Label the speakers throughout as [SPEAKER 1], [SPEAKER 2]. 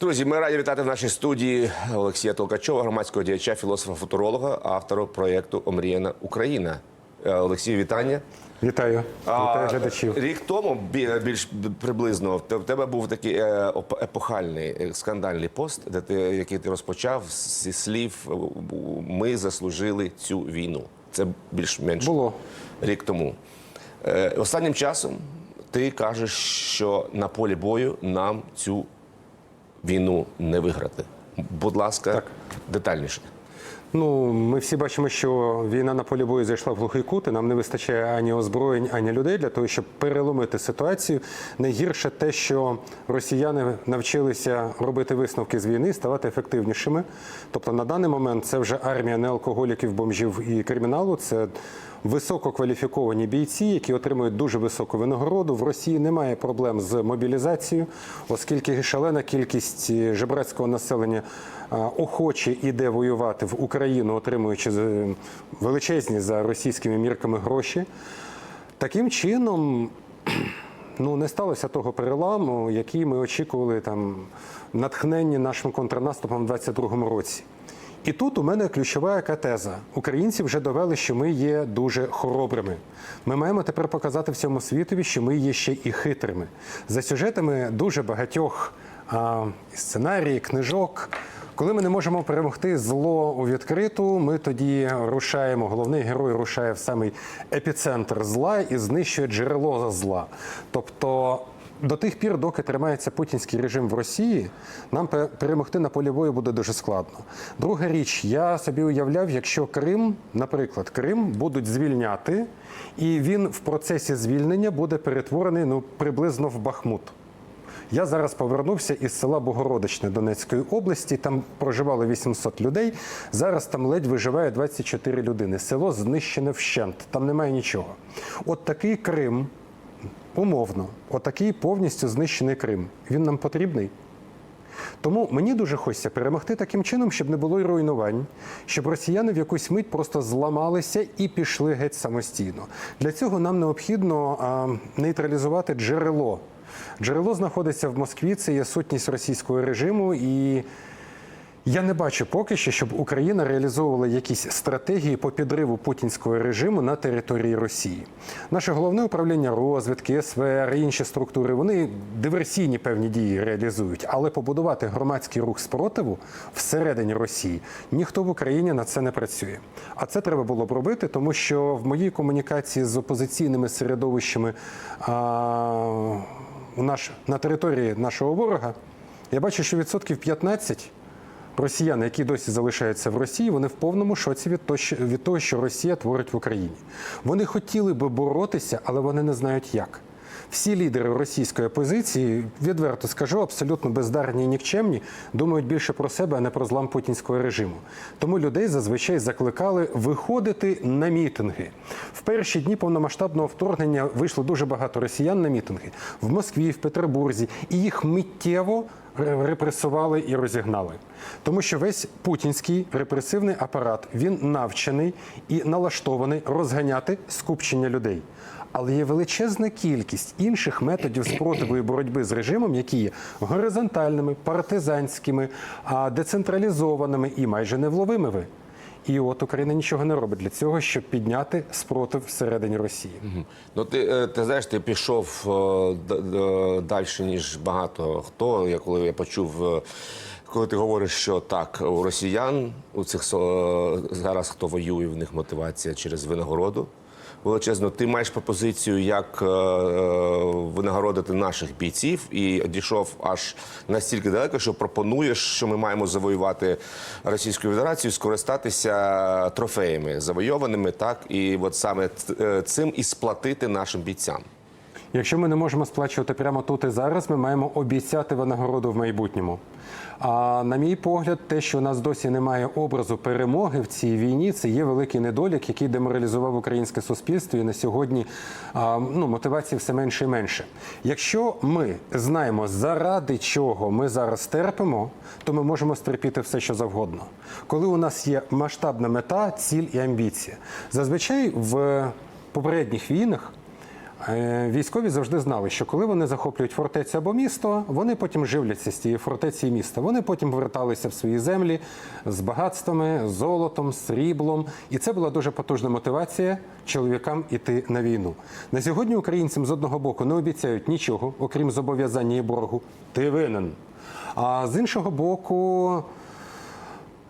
[SPEAKER 1] Друзі, ми раді вітати в нашій студії Олексія Толкачова, громадського діяча, філософа, футуролога, автора проєкту Омріяна Україна. Е, Олексій, вітання.
[SPEAKER 2] Вітаю, вітаю глядачів.
[SPEAKER 1] Рік тому більш приблизно в тебе був такий е, епохальний е, скандальний пост, де ти який ти розпочав зі слів Ми заслужили цю війну. Це більш-менш
[SPEAKER 2] Було.
[SPEAKER 1] рік тому. Останнім часом ти кажеш, що на полі бою нам цю війну не виграти. Будь ласка,
[SPEAKER 2] Так.
[SPEAKER 1] детальніше.
[SPEAKER 2] Ну, ми всі бачимо, що війна на полі бою зайшла в глухий кут, і нам не вистачає ані озброєнь, ані людей для того, щоб переломити ситуацію. Найгірше те, що росіяни навчилися робити висновки з війни, ставати ефективнішими. Тобто на даний момент це вже армія не алкоголіків, бомжів і криміналу. Це висококваліфіковані бійці, які отримують дуже високу винагороду. В Росії немає проблем з мобілізацією, оскільки шалена кількість е, жебрацького населення охоче іде воювати в Україну, отримуючи е, величезні за російськими мірками гроші. Таким чином. Ну, не сталося того переламу, який ми очікували там натхненні нашим контрнаступом в 22-му році. І тут у мене ключова яка теза. Українці вже довели, що ми є дуже хоробрими. Ми маємо тепер показати всьому світові, що ми є ще і хитрими. За сюжетами дуже багатьох а, сценарій, книжок. Коли ми не можемо перемогти зло у відкриту, ми тоді рушаємо. Головний герой рушає в самий епіцентр зла і знищує джерело зла. Тобто. До тих пір, доки тримається путінський режим в Росії, нам перемогти на полі бою буде дуже складно. Друга річ, я собі уявляв, якщо Крим, наприклад, Крим будуть звільняти, і він в процесі звільнення буде перетворений ну приблизно в Бахмут. Я зараз повернувся із села Богородичне Донецької області. Там проживало 800 людей. Зараз там ледь виживає 24 людини. Село знищене вщент, там немає нічого. От такий Крим, умовно, отакий повністю знищений Крим. Він нам потрібний. Тому мені дуже хочеться перемогти таким чином, щоб не було руйнувань, щоб росіяни в якусь мить просто зламалися і пішли геть самостійно. Для цього нам необхідно а, нейтралізувати джерело. Джерело знаходиться в Москві, це є сутність російського режиму і. Я не бачу поки що, щоб Україна реалізовувала якісь стратегії по підриву путінського режиму на території Росії. Наше головне управління розвідки, СВР, і інші структури вони диверсійні певні дії реалізують, але побудувати громадський рух спротиву всередині Росії ніхто в Україні на це не працює. А це треба було б робити, тому що в моїй комунікації з опозиційними середовищами а, наш на території нашого ворога я бачу, що відсотків 15 росіяни, які досі залишаються в Росії, вони в повному шоці від того, що, Росія творить в Україні. Вони хотіли би боротися, але вони не знають як. Всі лідери російської опозиції, відверто скажу, абсолютно бездарні і нікчемні, думають більше про себе, а не про злам путінського режиму. Тому людей зазвичай закликали виходити на мітинги. В перші дні повномасштабного вторгнення вийшло дуже багато росіян на мітинги в Москві, в Петербурзі, і їх миттєво репресували і розігнали. Тому що весь путінський репресивний апарат він навчений і налаштований розганяти скупчення людей. Але є величезна кількість інших методів спротиву і боротьби з режимом, які є горизонтальними, партизанськими, децентралізованими і майже невловимими. І от Україна нічого не робить для цього, щоб підняти спротив всередині Росії.
[SPEAKER 1] Ну, ти, е, ти знаєш, ти пішов е, далі, ніж багато хто. Я коли я почув, е, коли ти говориш, що так, у росіян у цих зараз хто воює, в них мотивація через винагороду. Величезно, ти маєш пропозицію, як е, е, винагородити наших бійців, і дійшов аж настільки далеко, що пропонуєш, що ми маємо завоювати Російську Федерацію, скористатися трофеями завойованими, так і от саме е, цим і сплатити нашим бійцям.
[SPEAKER 2] Якщо ми не можемо сплачувати прямо тут і зараз, ми маємо обіцяти винагороду в майбутньому. А на мій погляд, те, що у нас досі немає образу перемоги в цій війні, це є великий недолік, який деморалізував українське суспільство. І на сьогодні ну, мотивації все менше і менше. Якщо ми знаємо, заради чого ми зараз терпимо, то ми можемо стерпіти все, що завгодно. Коли у нас є масштабна мета, ціль і амбіція, зазвичай в попередніх війнах. Е, Військові завжди знали, що коли вони захоплюють фортецю або місто, вони потім живляться з тієї фортеці і міста. Вони потім поверталися в свої землі з багатствами, золотом, сріблом. І це була дуже потужна мотивація чоловікам іти на війну. На сьогодні українцям з одного боку не обіцяють нічого, окрім зобов'язання і боргу. Ти винен. А з іншого боку.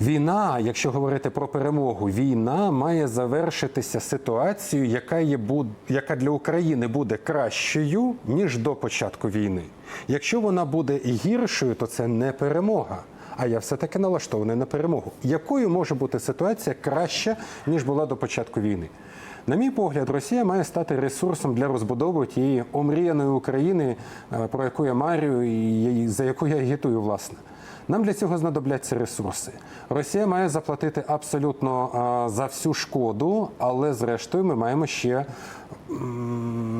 [SPEAKER 2] Війна, якщо говорити про перемогу, війна має завершитися ситуацією, яка є буд- яка для України буде кращою ніж до початку війни. Якщо вона буде гіршою, то це не перемога. А я все таки налаштований на перемогу. Якою може бути ситуація краща ніж була до початку війни? На мій погляд, Росія має стати ресурсом для розбудови тієї омріяної України, е, про яку я марю і за яку я агітую, власне. Нам для цього знадобляться ресурси. Росія має заплатити абсолютно за всю шкоду, але зрештою ми маємо ще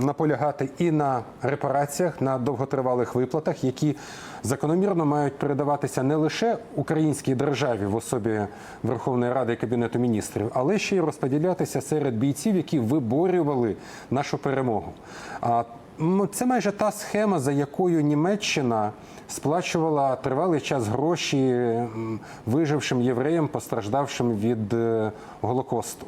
[SPEAKER 2] наполягати і на репараціях, на довготривалих виплатах, які закономірно мають передаватися не лише українській державі в особі Верховної Ради і Кабінету міністрів, але ще й розподілятися серед бійців, які виборювали нашу перемогу. А це майже та схема, за якою Німеччина сплачувала тривалий час гроші вижившим євреям, постраждавшим від е, Голокосту,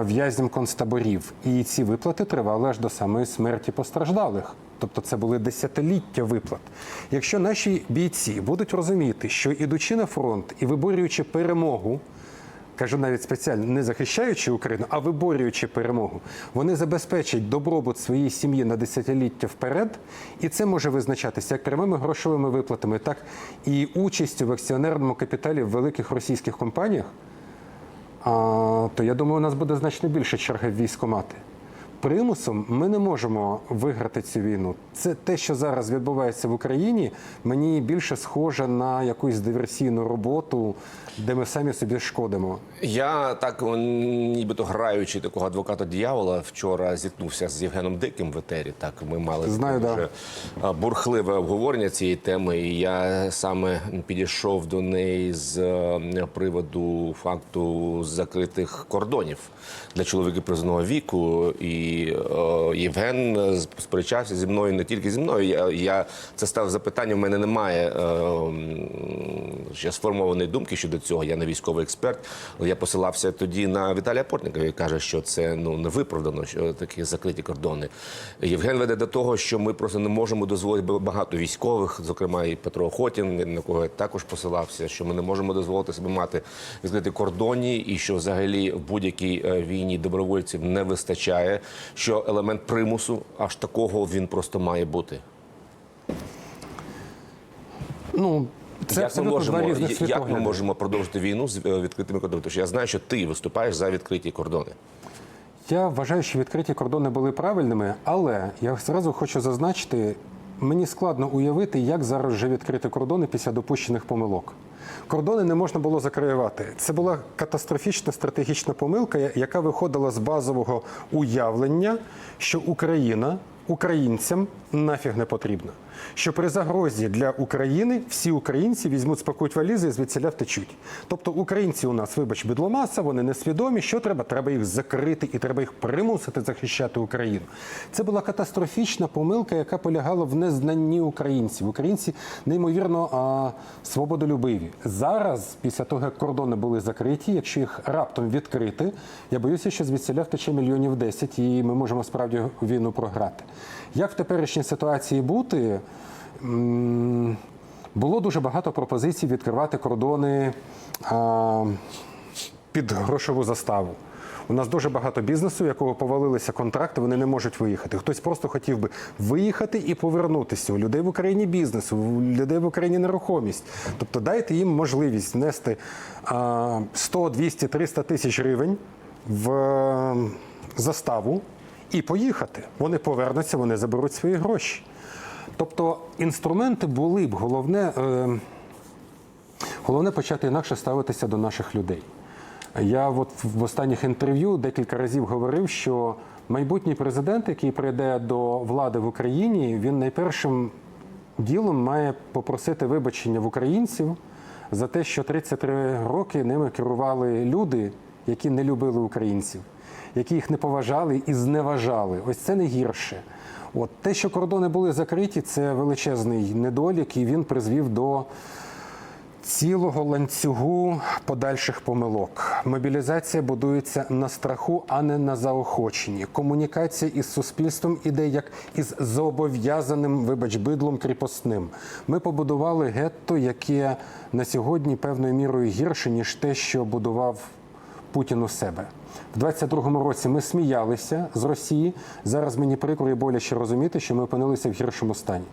[SPEAKER 2] в'язням концтаборів. І ці виплати тривали аж до самої смерті постраждалих. Тобто це були десятиліття виплат. Якщо наші бійці будуть розуміти, що ідучи на фронт і виборюючи перемогу, кажу навіть спеціально не захищаючи Україну, а виборюючи перемогу, вони забезпечать добробут своїй сім'ї на десятиліття вперед, і це може визначатися як прямими грошовими виплатами, так і участю в акціонерному капіталі в великих російських компаніях. А, то я думаю, у нас буде значно більше черги в військомати. Примусом ми не можемо виграти цю війну. Це те, що зараз відбувається в Україні, мені більше схоже на якусь диверсійну роботу, де ми самі собі шкодимо.
[SPEAKER 1] Я так, нібито граючи такого адвоката дьявола, вчора зіткнувся з Євгеном Диким в етері. Так, ми мали
[SPEAKER 2] Знаю,
[SPEAKER 1] дуже а, бурхливе обговорення цієї теми. І я саме підійшов до неї з е, приводу факту закритих кордонів для чоловіків призовного віку. І Євген е, сперечався зі мною не тільки зі мною. Я, я це став запитанням. У мене немає е, ще сформованої думки щодо цього. Я не військовий експерт. Я посилався тоді на Віталія Портника, який каже, що це ну не виправдано, що такі закриті кордони. Євген веде до того, що ми просто не можемо дозволити багато військових, зокрема і Петро Охотін, на кого я також посилався, що ми не можемо дозволити собі мати відкриті кордоні, і що взагалі в будь-якій е, війні добровольців не вистачає. Що елемент примусу аж такого він просто має бути.
[SPEAKER 2] Ну, це
[SPEAKER 1] як, ми можемо, як ми можемо продовжити війну з е, відкритими кордонами? Що я знаю, що ти виступаєш за відкриті кордони.
[SPEAKER 2] Я вважаю, що відкриті кордони були правильними, але я зразу хочу зазначити, мені складно уявити, як зараз вже відкрити кордони після допущених помилок. Кордони не можна було закриювати. Це була катастрофічна стратегічна помилка, яка виходила з базового уявлення, що Україна українцям нафіг не потрібна. Що при загрозі для України всі українці візьмуть спакують валізи і звідсіля втечуть. Тобто українці у нас, вибач, бідломаса, вони несвідомі. Що треба? Треба їх закрити і треба їх примусити захищати Україну. Це була катастрофічна помилка, яка полягала в незнанні українців. Українці неймовірно а, свободолюбиві. Зараз, після того, як кордони були закриті, якщо їх раптом відкрити, я боюся, що звідсіля втече мільйонів 10, і ми можемо справді війну програти. Як в теперішній ситуації бути? Було дуже багато пропозицій відкривати кордони під грошову заставу. У нас дуже багато бізнесу, якого повалилися контракти, вони не можуть виїхати. Хтось просто хотів би виїхати і повернутися. У людей в Україні бізнес, у людей в Україні нерухомість. Тобто дайте їм можливість внести а, 100, 200, 300 тисяч гривень в заставу і поїхати. Вони повернуться, вони заберуть свої гроші. Тобто інструменти були б головне. Е, Головне почати інакше ставитися до наших людей. Я от в останніх інтерв'ю декілька разів говорив, що майбутній президент, який прийде до влади в Україні, він найпершим ділом має попросити вибачення в українців за те, що 33 роки ними керували люди, які не любили українців. Які їх не поважали і зневажали. Ось це не гірше. От те, що кордони були закриті, це величезний недолік, і він призвів до цілого ланцюгу подальших помилок. Мобілізація будується на страху, а не на заохоченні. Комунікація із суспільством іде як із зобов'язаним, вибач, бидлом кріпосним. Ми побудували гетто, яке на сьогодні певною мірою гірше, ніж те, що будував Путін у себе. В 22-му році ми сміялися з Росії. Зараз мені прикро і боляче розуміти, що ми опинилися в гіршому стані.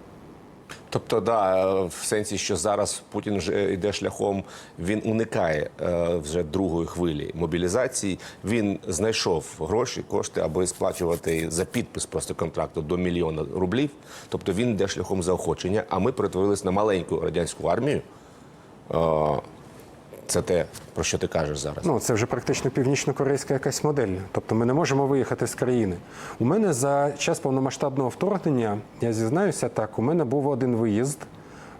[SPEAKER 1] Тобто, да, е, в сенсі, що зараз Путін вже йде шляхом, він уникає е, вже другої хвилі мобілізації. Він знайшов гроші, кошти, аби сплачувати за підпис просто контракту до мільйона рублів. Тобто він йде шляхом заохочення. А ми перетворились на маленьку радянську армію. Це те, про що ти кажеш зараз.
[SPEAKER 2] Ну, це вже практично північно-корейська якась модель. Тобто ми не можемо виїхати з країни. У мене за час повномасштабного вторгнення, я зізнаюся так, у мене був один виїзд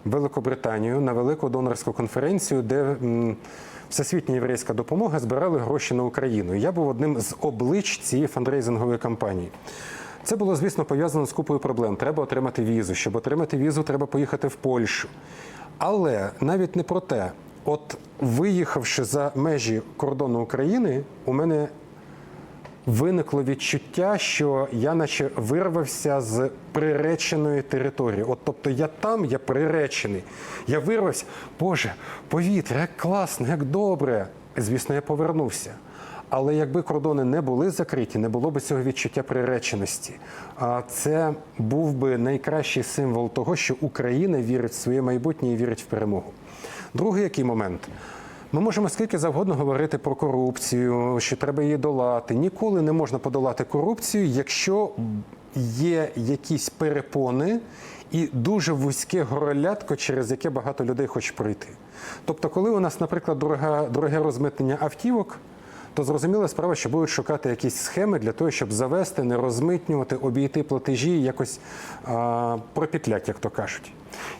[SPEAKER 2] в Великобританію на велику донорську конференцію, де Всесвітня єврейська допомога збирали гроші на Україну. Я був одним з облич цієї фандрейзингової кампанії. Це було, звісно, пов'язано з купою проблем. Треба отримати візу. Щоб отримати візу, треба поїхати в Польщу. Але навіть не про те. От виїхавши за межі кордону України, у мене виникло відчуття, що я наче вирвався з приреченої території. От тобто я там, я приречений. Я вирвався, Боже, повітря, як класно, як добре. Звісно, я повернувся. Але якби кордони не були закриті, не було б цього відчуття приреченості. А це був би найкращий символ того, що Україна вірить в своє майбутнє і вірить в перемогу. Другий який момент. Ми можемо скільки завгодно говорити про корупцію, що треба її долати. Ніколи не можна подолати корупцію, якщо є якісь перепони і дуже вузьке горолятко, через яке багато людей хоче пройти. Тобто, коли у нас, наприклад, дороге розмитнення автівок, то зрозуміла справа, що будуть шукати якісь схеми для того, щоб завести, не розмитнювати, обійти платежі, якось а, пропітлять, як то кажуть.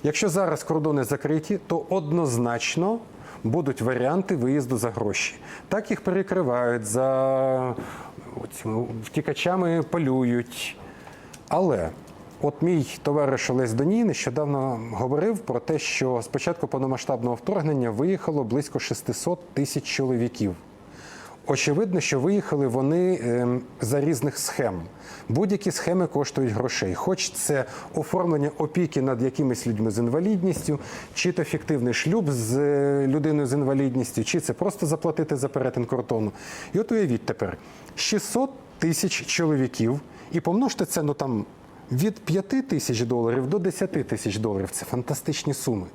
[SPEAKER 2] Якщо зараз кордони закриті, то однозначно будуть варіанти виїзду за гроші. Так їх перекривають, за втікачами полюють. Але от мій товариш Олесь Доній нещодавно говорив про те, що з початку повномасштабного вторгнення виїхало близько 600 тисяч чоловіків. Очевидно, що виїхали вони ем, за різних схем. Будь-які схеми коштують грошей. Хоч це оформлення опіки над якимись людьми з інвалідністю, чи то фіктивний шлюб з е, людиною з інвалідністю, чи це просто заплатити за перетин кордону. І от уявіть тепер 600 тисяч чоловіків, і помножте це ну там від 5 тисяч доларів до 10 тисяч доларів. Це фантастичні суми.